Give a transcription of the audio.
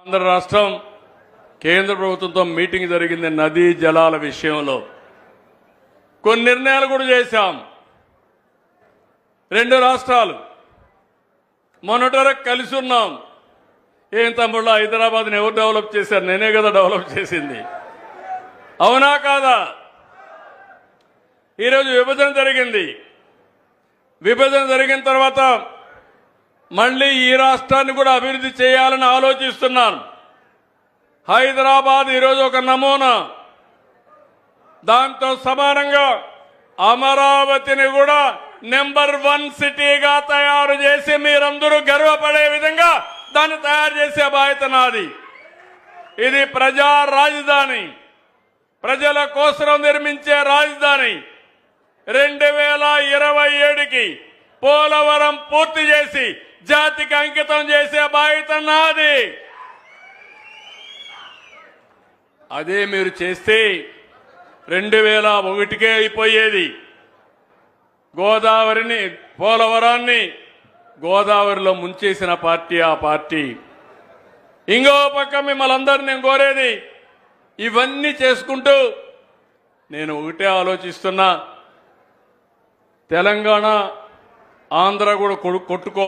ఆంధ్ర రాష్ట్రం కేంద్ర ప్రభుత్వంతో మీటింగ్ జరిగింది నదీ జలాల విషయంలో. కొన్ని నిర్ణయాలు కూడా చేశాం. రెండు రాష్ట్రాలు. మొన్నటి వరకు కలిసి ఉన్నాం. ఏం తమ్ముళ్ళ హైదరాబాద్ని ఎవరు డెవలప్ చేశారు? నేనే కదా డెవలప్ చేసింది. అవునా కాదా? ఈరోజు విభజన జరిగింది. విభజన జరిగిన తర్వాత మళ్ళీ ఈ రాష్ట్రాన్ని కూడా అభివృద్ధి చేయాలని ఆలోచిస్తున్నాను. హైదరాబాద్ ఈరోజు ఒక నమూనా. దాంతో సమానంగా అమరావతిని కూడా నెంబర్ వన్ సిటీగా తయారు చేసి మీరందరూ గర్వపడే విధంగా దాన్ని తయారు చేసే బాధ్యత నాది. ఇది ప్రజా రాజధాని. ప్రజల కోసం నిర్మించే రాజధాని. రెండు వేల ఇరవై ఏడుకి పోలవరం పూర్తి చేసి జాతికి అంకితం చేసే బాధ్యత నాది. అదే మీరు చేస్తే రెండు వేల ఒకటికే అయిపోయేది. గోదావరిని పోలవరాన్ని గోదావరిలో ముంచేసిన పార్టీ ఆ పార్టీ. ఇంకో పక్క మిమ్మల్ని అందరిని నేను కోరేది ఇవన్నీ చేసుకుంటూ నేను ఒకటే ఆలోచిస్తున్నా. తెలంగాణ ఆంధ్ర కూడా కొట్టుకో